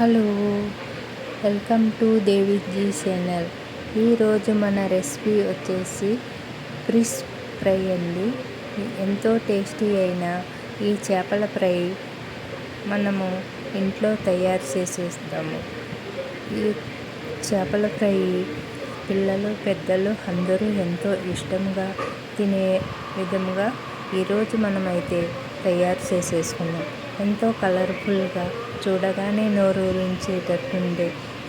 Hello welcome to Deviji channel. ఈరోజు మన recipe వచ్చేసి క్రిస్ ఫ్రై అండి. ఎంతో టేస్టీ అయిన ఈ చేపల ఫ్రై మనము ఇంట్లో తయారు చేసేస్తాము. ఈ చేపల ఫ్రై పిల్లలు పెద్దలు అందరూ ఎంతో ఇష్టంగా తినే విధముగా ఈరోజు మనమైతే తయారు చేసేసుకున్నాం ఎంతో కలర్ఫుల్గా చూడగానే నోరు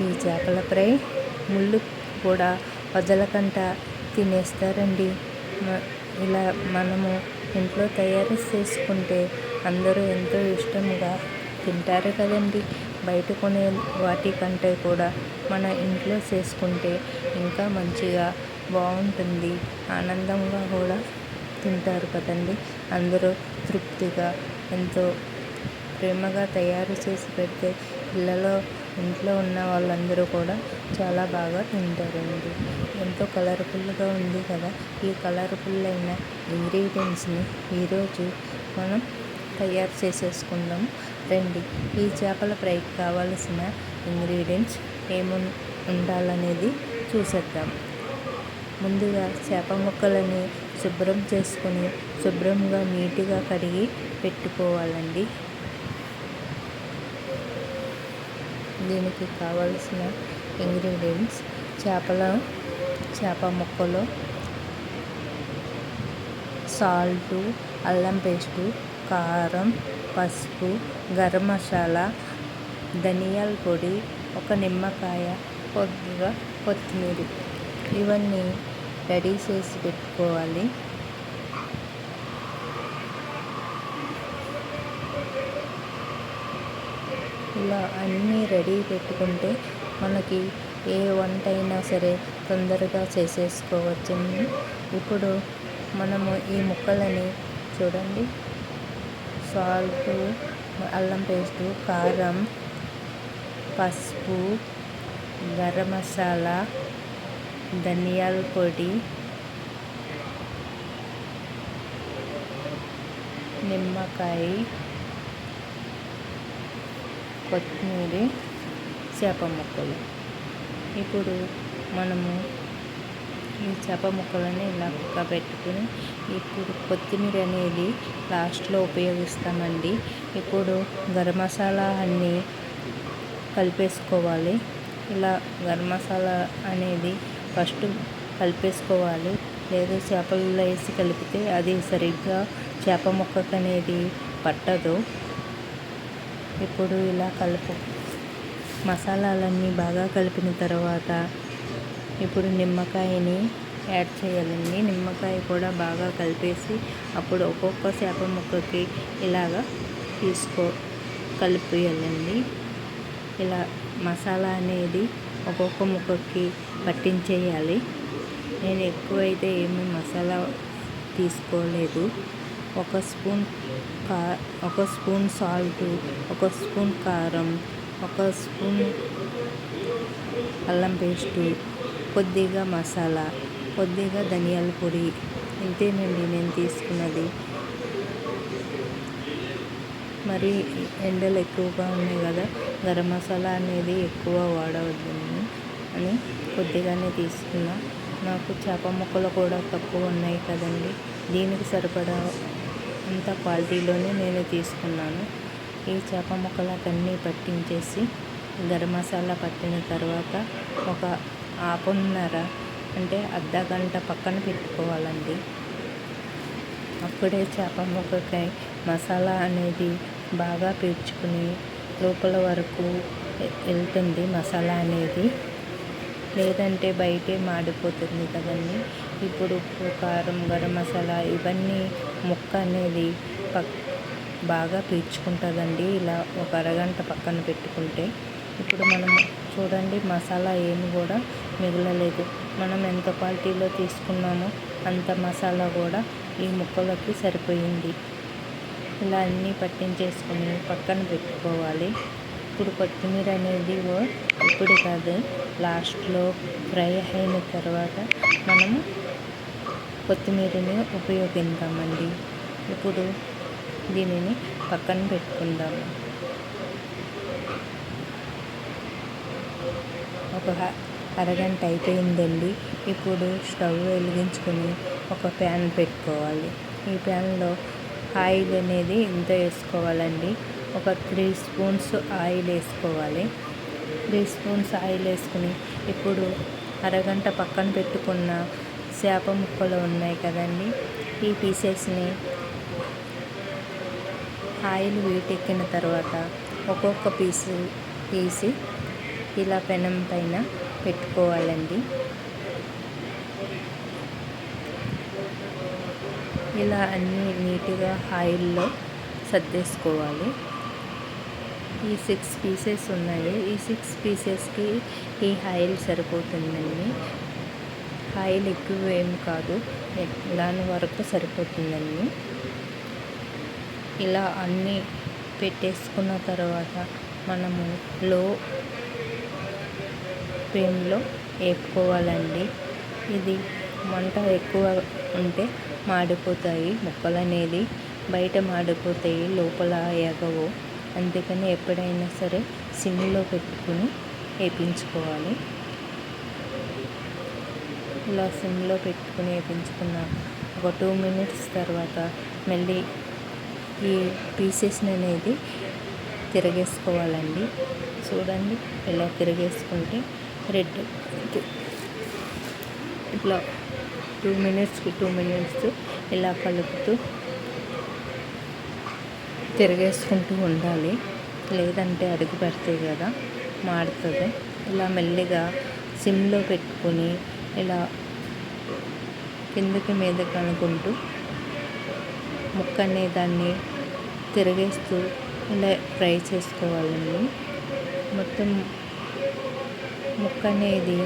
ఈ చేపల ఫ్రై ముళ్ళు కూడా వదలకంట తినేస్తారండి. ఇలా మనము ఇంట్లో తయారు చేసుకుంటే అందరూ ఎంతో ఇష్టంగా తింటారు కదండి. బయట కొనే వాటికంటే కూడా మన ఇంట్లో చేసుకుంటే ఇంకా మంచిగా బాగుంటుంది ఆనందంగా కూడా తింటారు కదండి. అందరూ తృప్తిగా ఎంతో ప్రేమగా తయారు చేసి పెడితే పిల్లలు ఇంట్లో ఉన్న వాళ్ళందరూ కూడా చాలా బాగా తింటారండి. ఎంతో కలర్ఫుల్గా ఉంది కదా. ఈ కలర్ఫుల్ అయిన ఇంగ్రీడియంట్స్ని ఈరోజు మనం తయారు చేసేసుకుందాం. రండి. ఈ చేపల ఫ్రైకి కావాల్సిన ఇంగ్రీడియంట్స్ ఏము ఉండాలనేది చూసేద్దాం. ముందుగా చేప ముక్కలని శుభ్రం చేసుకొని శుభ్రంగా నీట్గా కడిగి పెట్టుకోవాలండి. దీనికి కావలసిన ఇంగ్రీడియంట్స్ చేపల చేప ముక్కలు సాల్టు అల్లం పేస్టు కారం పసుపు గరం మసాలా ధనియాల పొడి ఒక నిమ్మకాయ కొద్దిగా కొత్తిమీర. ఇవన్నీ రెడీ చేసి పెట్టుకోవాలి. ఇలా అన్నీ రెడీ పెట్టుకుంటే మనకి ఏ వంట అయినా సరే తొందరగా చేసేసుకోవచ్చని ఇప్పుడు మనము ఈ ముక్కలని చూడండి. సాల్ట్ అల్లం పేస్టు కారం పసుపు గరం మసాలా ధనియాల పొడి నిమ్మకాయ కొత్తిమీరి చేప ముక్కలు. ఇప్పుడు మనము ఈ చేప ముక్కలని ఇలా కుక్క పెట్టుకుని ఇప్పుడు కొత్తిమీర అనేది లాస్ట్లో ఉపయోగిస్తామండి. ఇప్పుడు గరం మసాలా అన్నీ కలిపేసుకోవాలి. ఇలా గరం మసాలా అనేది ఫస్ట్ కలిపేసుకోవాలి. లేదా చేపల్లో వేసి కలిపితే అది సరిగ్గా చేప ముక్కకు అనేది పట్టదు. ఇప్పుడు ఇలా కలుపు. మసాలాలన్నీ బాగా కలిపిన తర్వాత ఇప్పుడు నిమ్మకాయని యాడ్ చేయాలండి. నిమ్మకాయ కూడా బాగా కలిపేసి అప్పుడు ఒక్కొక్క చేప ముక్కకి ఇలాగా తీసుకో కలిపేయాలండి. ఇలా మసాలా అనేది ఒక్కొక్క ముక్కకి పట్టించేయాలి. నేను ఎక్కువైతే ఏమీ మసాలా తీసుకోలేదు. ఒక స్పూన్ కా ఒక స్పూన్ సాల్ట్ ఒక స్పూన్ కారం ఒక స్పూన్ అల్లం పేస్టు కొద్దిగా మసాలా కొద్దిగా ధనియాల పొడి. ఇంతేనండి నేను తీసుకున్నది. మరి ఎండలు ఎక్కువగా ఉన్నాయి కదా గరం మసాలా అనేది ఎక్కువ వాడవద్దు అని కొద్దిగానే తీసుకున్నా. నాకు చేప ముక్కలు కూడా తక్కువ ఉన్నాయి కదండి దీనికి సరిపడా అంత క్వాలిటీలోనే నేను తీసుకున్నాను. ఈ చేప ముక్కలకన్నీ పట్టించేసి గరం మసాలా పట్టిన తర్వాత ఒక ఆపున్నర అంటే అర్ధ గంట పక్కన పెట్టుకోవాలండి. అప్పుడే చేప ముక్కకై మసాలా అనేది బాగా పీల్చుకుని లోపల వరకు వెళ్తుంది మసాలా అనేది. లేదంటే బయటే మాడిపోతుంది కదండి. ఇప్పుడు ఉప్పు కారం గరం మసాలా ఇవన్నీ ముక్క అనేది పక్ బాగా పీల్చుకుంటుందండి. ఇలా ఒక అరగంట పక్కన పెట్టుకుంటే. ఇప్పుడు మనం చూడండి మసాలా ఏమి కూడా మిగలలేదు. మనం ఎంత క్వాలిటీలో తీసుకున్నామో అంత మసాలా కూడా ఈ ముక్కలకి సరిపోయింది. ఇలా అన్నీ పట్టించేసుకొని పక్కన పెట్టుకోవాలి. ఇప్పుడు కొత్తిమీర అనేది ఇప్పుడు కాదు లాస్ట్లో ఫ్రై అయిన తర్వాత మనము కొత్తిమీరని ఉపయోగిద్దామండి. ఇప్పుడు దీనిని పక్కన పెట్టుకుందాము ఒక అరగంట అయిపోయిందండి. ఇప్పుడు స్టవ్ వెలిగించుకొని ఒక ప్యాన్ పెట్టుకోవాలి. ఈ ప్యాన్లో ఆయిల్ అనేది ఇంత వేసుకోవాలండి. ఒక త్రీ స్పూన్స్ ఆయిల్ వేసుకోవాలి. త్రీ స్పూన్స్ ఆయిల్ వేసుకుని ఇప్పుడు అరగంట పక్కన పెట్టుకున్న చేప ముక్కలు ఉన్నాయి కదండి. ఈ పీసెస్ని ఆయిల్ వీటెక్కిన తర్వాత ఒక్కొక్క పీసు తీసి ఇలా పెనం పైన పెట్టుకోవాలండి. ఇలా అన్నీ నీట్గా ఆయిల్లో సర్దేసుకోవాలి. ఈ సిక్స్ పీసెస్ ఉన్నాయి. ఈ సిక్స్ పీసెస్కి ఈ ఆయిల్ సరిపోతుందండి. ఆయిల్ ఎక్కువ ఏం కాదు. దాని వరకు సరిపోతుందండి. ఇలా అన్నీ పెట్టేసుకున్న తర్వాత మనము లో ఫ్లేమ్లో వేపుకోవాలండి. ఇది మంట ఎక్కువ ఉంటే మాడిపోతాయి. ముక్కలు అనేది బయట మాడిపోతాయి లోపల ఎగవు. అందుకని ఎప్పుడైనా సరే సిమ్లో పెట్టుకుని వేపించుకోవాలి. ఇలా సిమ్లో పెట్టుకుని వేపించుకున్న ఒక టూ మినిట్స్ తర్వాత మళ్ళీ ఈ పీసెస్ని అనేది తిరగేసుకోవాలండి. చూడండి ఇలా తిరగేసుకుంటే రెడ్ ఇట్లా టూ మినిట్స్కి టూ మినిట్స్ ఇలా కలుపుతూ తిరగేసుకుంటూ ఉండాలి. లేదంటే అడుగు పెడతాయి కదా మాడుతుంది ఇలా మెల్లిగా సిమ్లో పెట్టుకుని ఇలా కిందకి మీదకి అనుకుంటూ ముక్క అనే దాన్ని తిరగేస్తూ ఇలా ఫ్రై చేసుకోవాలండి. మొత్తం ముక్క అనేది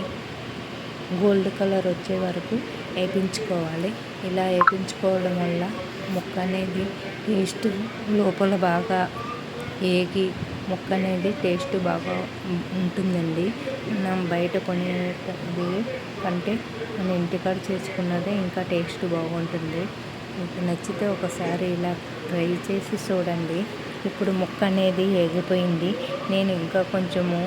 గోల్డ్ కలర్ వచ్చే వరకు వేపించుకోవాలి. ఇలా వేపించుకోవడం వల్ల ముక్క అనేది టేస్ట్ లోపల బాగా ఏగి ముక్క అనేది టేస్ట్ బాగా ఉంటుందండి. మనం బయట కొనేది కంటే మన ఇంటికాడ చేసుకున్నదే ఇంకా టేస్ట్ బాగుంటుంది. మీకు నచ్చితే ఒకసారి ఇలా ట్రై చేసి చూడండి. ఇప్పుడు ముక్క అనేది ఎగిపోయింది నేను ఇంకా కొంచెము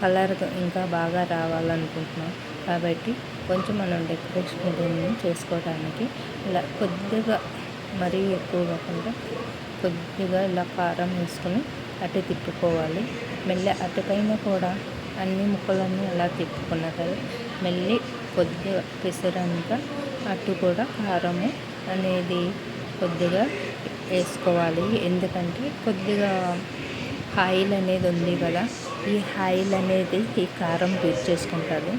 కలర్ ఇంకా బాగా రావాలనుకుంటున్నాను కాబట్టి కొంచెం మనం డెకరేషన్ చేసుకోవడానికి ఇలా కొద్దిగా మరీ ఎక్కువ కాకుండా కొద్దిగా ఇలా కారం వేసుకొని అటు తిప్పుకోవాలి. మెల్లి అటుపైన కూడా అన్ని ముక్కలన్నీ అలా తిప్పుకున్న తర్వాత మళ్ళీ కొద్దిగా పిసరంతా అటు కూడా కారము అనేది కొద్దిగా వేసుకోవాలి. ఎందుకంటే కొద్దిగా ఆయిల్ అనేది ఉంది కదా ఈ ఆయిల్ అనేది ఈ కారం చేసుకుంటారు.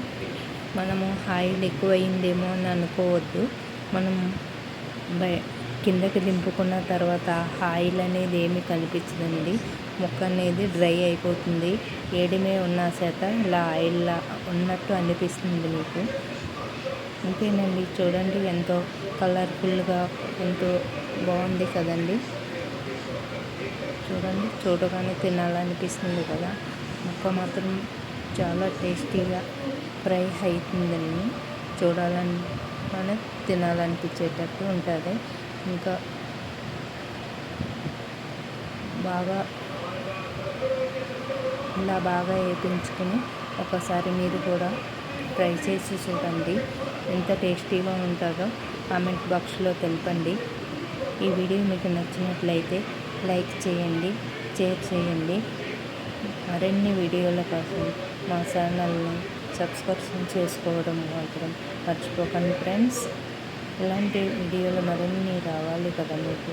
మనము ఆయిల్ ఎక్కువైందేమో అని అనుకోవద్దు. మనం బయ కిందకి దింపుకున్న తర్వాత ఆయిల్ అనేది ఏమి కనిపించదండి ముక్క అనేది డ్రై అయిపోతుంది. ఏడిమే ఉన్న చేత ఇలా ఆయిల్లా ఉన్నట్టు అనిపిస్తుంది మీకు. అంతేనండి. చూడండి ఎంతో కలర్ఫుల్గా ఎంతో బాగుంది కదండి. చూడండి చూడగానే తినాలనిపిస్తుంది కదా. ముక్క మాత్రం చాలా టేస్టీగా ఫ్రై అవుతుందండి చూడాలని తినాలనిపించేటట్టు ఉంటుంది. ఇంకా బాగా ఇలా బాగా వేయించుకుని ఒకసారి మీరు కూడా ట్రై చేసి చూడండి. ఎంత టేస్టీగా ఉంటుందో కామెంట్ బాక్స్లో తెలపండి. ఈ వీడియో మీకు నచ్చినట్లయితే లైక్ చేయండి షేర్ చేయండి. మరిన్ని వీడియోల కోసం మా ఛానల్ని సబ్స్క్రిప్షన్ చేసుకోవడం మాత్రం మర్చిపోకండి ఫ్రెండ్స్. ఇలాంటి వీడియోలు మరిన్ని రావాలి కదా మీకు?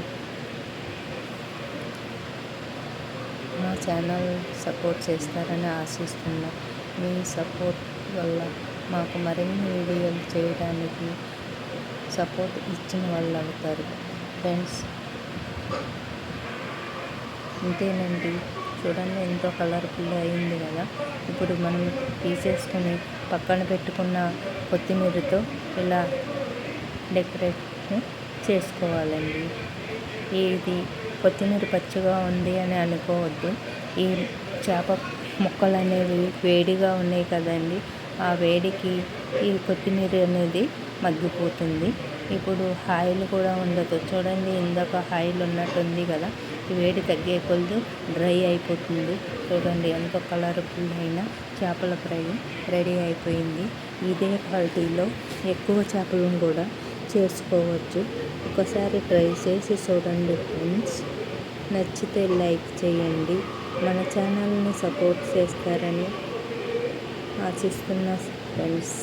మా ఛానల్ సపోర్ట్ చేస్తారని ఆశిస్తున్నా. మీ సపోర్ట్ వల్ల మాకు మరిన్ని వీడియోలు చేయడానికి సపోర్ట్ ఇచ్చిన వాళ్ళు అవుతారు. ఫ్రెండ్స్ ఇంతేనండి. చూడండి ఎంతో కలర్ఫుల్ అయింది కదా. ఇప్పుడు మనం తీసేసుకొని పక్కన పెట్టుకున్న కొత్తిమీరతో ఇలా డెకరేట్ చేసుకోవాలండి. ఇది కొత్తిమీర పచ్చిగా ఉంది అని అనుకోవద్దు. ఈ చేప ముక్కలు అనేవి వేడిగా ఉన్నాయి కదండి. ఆ వేడికి ఈ కొత్తిమీర అనేది మగ్గిపోతుంది. ఇప్పుడు హాయిలు కూడా ఉండదు. చూడండి ఇందాక హాయిలు ఉన్నట్టుంది కదా. ఈ వేడి తగ్గే కొలది డ్రై అయిపోతుంది. చూడండి ఎంత కలర్ఫుల్ అయిన చేపల ఫ్రై రెడీ అయిపోయింది. ఇదే క్వాలిటీలో ఎక్కువ చేపలను కూడా చేసుకోవచ్చు. ఒకసారి ట్రై చేసి చూడండి ఫ్రెండ్స్. నచ్చితే లైక్ చేయండి. మన ఛానల్ని సపోర్ట్ చేస్తారని ఆశిస్తున్న ఫ్రెండ్స్.